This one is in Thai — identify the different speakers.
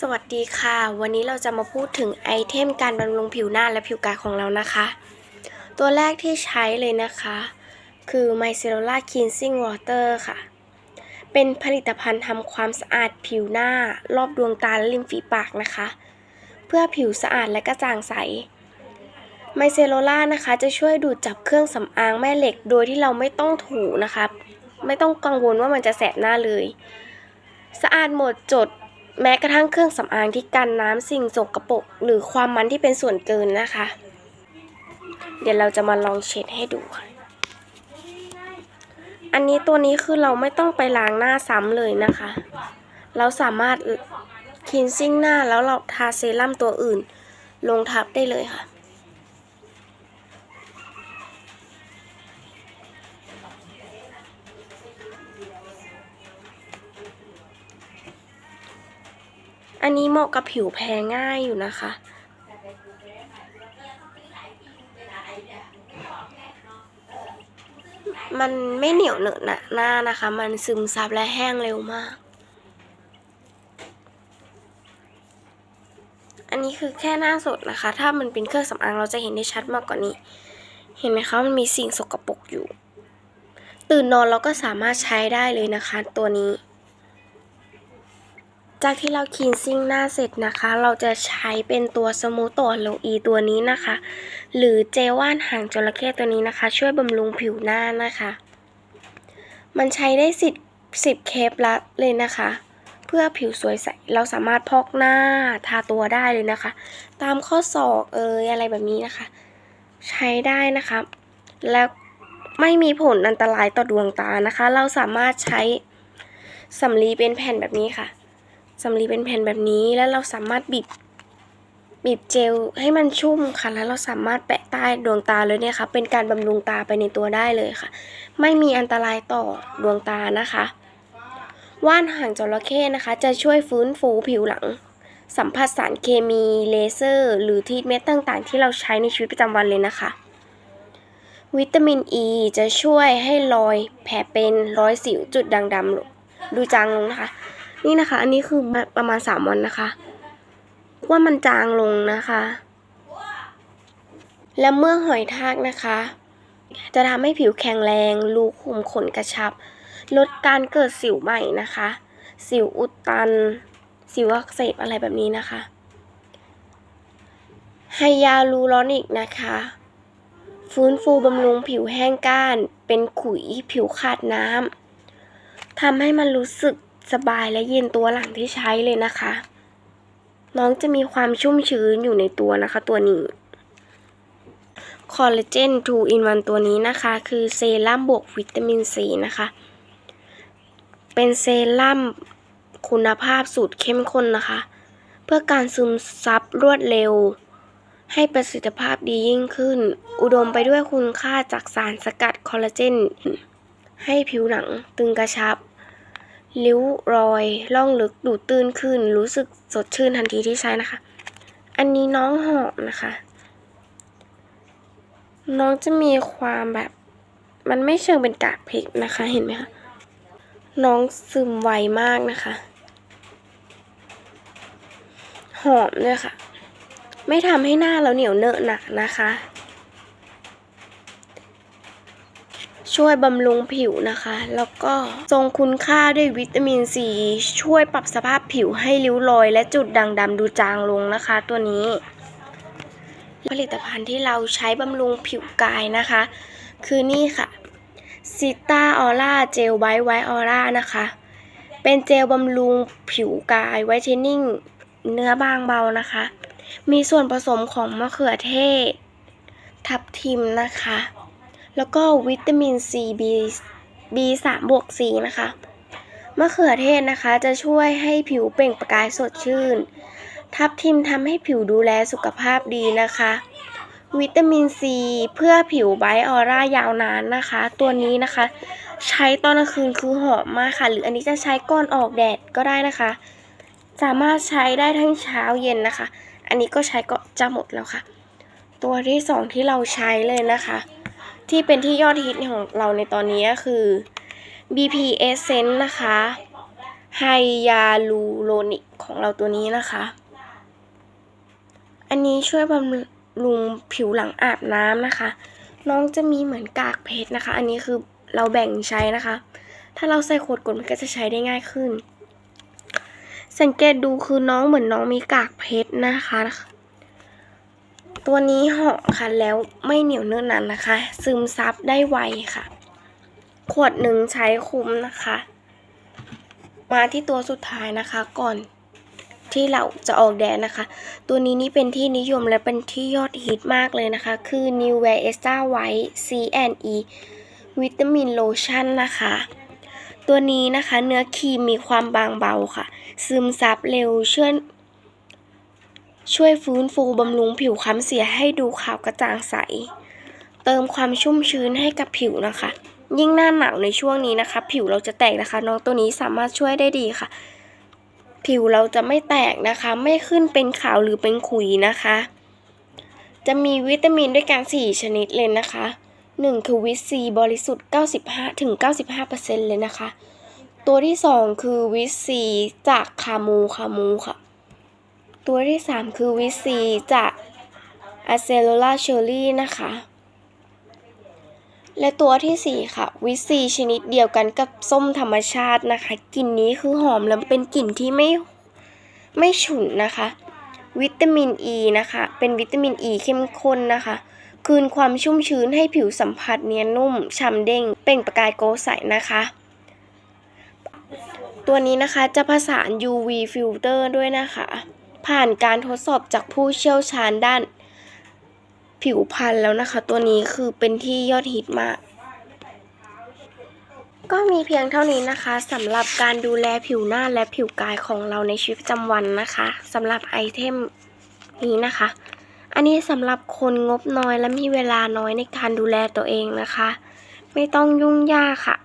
Speaker 1: สวัสดีค่ะ วันนี้เราจะมาพูดถึงไอเทมการบำรุงผิวหน้าและผิวกายของเรานะคะ ตัวแรกที่ใช้เลยนะคะ คือ Micellar Cleansing Water ค่ะ เป็นผลิตภัณฑ์ทำความสะอาดผิวหน้า รอบดวงตาและริมฝีปากนะคะ เพื่อผิวสะอาดและกระจ่างใสไมเซโลล่านะคะจะช่วยดูดจับเครื่องสำอางแม่เหล็ก โดยที่เราไม่ต้องถูนะคะ ไม่ต้องกังวลว่ามันจะแสบหน้าเลย สะอาดหมดจด แม้กระทั่งเครื่องสำอางที่กันน้ำสิ่งสกปรกหรือความมันที่เป็นส่วนเกินนะคะ เดี๋ยวเราจะมาลองเช็ดให้ดูค่ะอันนี้ตัวนี้คือเราไม่ต้องไปล้างหน้าซ้ำเลยนะคะ เราสามารถคินซิ่งหน้าแล้วเราทาเซรั่มตัวอื่น ลงทับได้เลยค่ะ อันนี้เหมาะกับผิวแพ้ง่ายอยู่นะคะ มันไม่เหนียวเหนอะหนะหน้านะคะ มันซึมซับและแห้งเร็วมาก อันนี้คือแค่หน้าสดนะคะ ถ้ามันเป็นเครื่องสำอางเราจะเห็นได้ชัดมากกว่านี้ เห็นไหมคะมันมีสิ่งสกปรกอยู่ ตื่นนอนเราก็สามารถใช้ได้เลยนะคะ ตัวนี้ จากที่เราคีนซิ่งหน้าเสร็จนะคะ เราจะใช้เป็นตัวสมูทตัวโลอีตัวนี้นะคะ หรือเจว่านหางจระเข้ตัวนี้นะคะ ช่วยบำรุงผิวหน้านะคะ มันใช้ได้สิบสิบเคปละเลยนะคะ เพื่อผิวสวยใส เราสามารถพอกหน้าทาตัวได้เลยนะคะ ตามข้อศอกเอยอะไรแบบนี้นะคะ ใช้ได้นะคะ แล้วไม่มีผลอันตรายต่อดวงตานะคะ เราสามารถใช้สำลีเป็นแผ่นแบบนี้ค่ะ สำลีเป็นแผ่นแบบนี้แล้วเราสามารถบีบบีบเจลให้มันชุ่มค่ะ แล้วเราสามารถแปะใต้ดวงตาเลยเนี่ยค่ะ เป็นการบำรุงตาไปในตัวได้เลยค่ะ ไม่มีอันตรายต่อดวงตานะคะ ว่านหางจระเข้นะคะ จะช่วยฟื้นฟูผิวหลัง สัมผัสสารเคมีเลเซอร์ หรือทีทเมตต่างๆ ที่เราใช้ในชีวิตประจำวันเลยนะคะ วิตามินอ e ีจะช่วยให้รอยแผลเป็นรอยสิวจุดด่างดำดูจางลงนะคะ นี่นะคะ อันนี้คือประมาณ3วันนะคะ ว่ามันจางลงนะคะ และเมื่อหอยทากนะคะ จะทำให้ผิวแข็งแรงรูขุมขนกระชับ ลดการเกิดสิวใหม่นะคะ สิวอุดตัน สิวอักเสบอะไรแบบนี้นะคะไฮยาลูรอนิกนะคะ ฟื้นฟูบำรุงผิวแห้งก้าน เป็นขุยผิวขาดน้ำทำให้มันรู้สึก สบายและเย็นตัวหลังที่ใช้เลยนะคะ น้องจะมีความชุ่มชื้นอยู่ในตัวนะคะตัวนี้คอลลาเจน2 in 1 ตัวนี้นะคะ คือเซรั่มบวกวิตามินซีนะคะ เป็นเซรั่มคุณภาพสูตรเข้มข้นนะคะ เพื่อการซึมซับรวดเร็ว ให้ประสิทธิภาพดียิ่งขึ้น อุดมไปด้วยคุณค่าจากสารสกัดคอลลาเจน ให้ผิวหนังตึงกระชับ ริ้วรอยล่องลึกดูดตื้นขึ้น รู้สึกสดชื่นทันทีที่ใช้นะคะ อันนี้น้องหอมนะคะ น้องจะมีความแบบ มันไม่เชิงเป็นกากเพกนะคะ เห็นไหมคะ น้องซึมไวมากนะคะ หอมด้วยค่ะ ไม่ทำให้หน้าเราเหนียวเนอะหนักนะคะ ช่วยบำรุงผิวนะคะ แล้วก็ทรงคุณค่าด้วยวิตามินซี ช่วยปรับสภาพผิวให้ริ้วรอย และจุดด่างดำดูจางลงนะคะ ตัวนี้ ผลิตภัณฑ์ที่เราใช้บำรุงผิวกายนะคะ คือนี่ค่ะซิต้าออร่าเจลไวท์ไวท์ออร่านะคะ เป็นเจลบำรุงผิวกายไวท์เทนนิ่งเนื้อบางเบานะคะ มีส่วนผสมของมะเขือเทศ ทับทิมนะคะ แล้วก็วิตามินซี B B3 บวก C นะคะ มะเขือเทศนะคะจะช่วยให้ผิวเปล่งประกายสดชื่น ทับทิมทำให้ผิวดูแลสุขภาพดีนะคะ วิตามินซีเพื่อผิวไบต์ออร่ายาวนานนะคะ ตัวนี้นะคะ ใช้ตอนกลางคืนคือหอมมากค่ะ หรืออันนี้จะใช้ก่อนออกแดดก็ได้นะคะ สามารถใช้ได้ทั้งเช้าเย็นนะคะ อันนี้ก็ใช้ก็จะหมดแล้วค่ะ ตัวที่สองที่เราใช้เลยนะคะ ที่เป็นที่ยอดฮิตของเราในตอนนี้ก็คือ BP Essence นะคะไฮไฮยาลูโรนิกของเราตัวนี้นะคะ อันนี้ช่วยบำรุงผิวหลังอาบน้ำนะคะ น้องจะมีเหมือนกากเพชรนะคะ อันนี้คือเราแบ่งใช้นะคะ ถ้าเราใส่ขวดกดมันก็จะใช้ได้ง่ายขึ้น สังเกตดูคือน้องเหมือนน้องมีกากเพชรนะคะ ตัวนี้หอมค่ะแล้วไม่เหนียวเนื้อหนันนะคะ ซึมซับได้ไวค่ะ ขวดหนึ่งใช้คุ้มนะคะ มาที่ตัวสุดท้ายนะคะก่อนที่เราจะออกแดดนะคะ ตัวนี้นี่เป็นที่นิยมและเป็นที่ยอดฮิตมากเลยนะคะ คือ New Wear Extra White C n E วิตามินโลชั่นนะคะ ตัวนี้นะคะเนื้อครีมมีความบางเบาค่ะ ซึมซับเร็วช่วย ช่วยฟื้นฟูบำรุงผิวค้ำเสียให้ดูขาวกระจ่างใส เติมความชุ่มชื้นให้กับผิวนะคะ ยิ่งหน้าหนาวในช่วงนี้นะคะ ผิวเราจะแตกนะคะ น้องตัวนี้สามารถช่วยได้ดีค่ะ ผิวเราจะไม่แตกนะคะ ไม่ขึ้นเป็นขาวหรือเป็นขุยนะคะ จะมีวิตามินด้วยกัน 4 ชนิดเลยนะคะ 1 คือวิตซีบริสุทธิ์ 95ถึง95%เลยนะคะ ตัวที่ 2 คือวิตซีจากคามูคามูค่ะ ตัวที่ 3 คือวิซีจากอะเซโลลาเชอรี่นะคะ และตัวทีสี่ 4 ค่ะ วิซีชนิดเดียวกันกับส้มธรรมชาตินะคะ กลิ่นนี้คือหอมแล้วเป็นกลิ่นที่ไม่ไม่ฉุนนะคะ วิตามินอ e ีนะคะ เป็นวิตามินอ e ีเข้มข้นนะคะ คืนความชุ่มชื้นให้ผิวสัมผัสเนียนนุ่มฉ่ำเด้งเปล่งประกายโกใสนะคะ ตัวนี้นะคะจะผสาน UV filter ด้วยนะคะ ผ่านการทดสอบจากผู้เชี่ยวชาญด้าน ผิวพรรณแล้วนะคะ ตัวนี้คือเป็นที่ยอดฮิตมาก ก็มีเพียงเท่านี้นะคะสำหรับการดูแลผิวหน้าและผิวกายของเราในชีวิตประจำวันนะคะสำหรับไอเทมนี้นะคะ อันนี้สำหรับคนงบน้อยและมีเวลาน้อยในการดูแลตัวเองนะคะ ไม่ต้องยุ่งยากค่ะ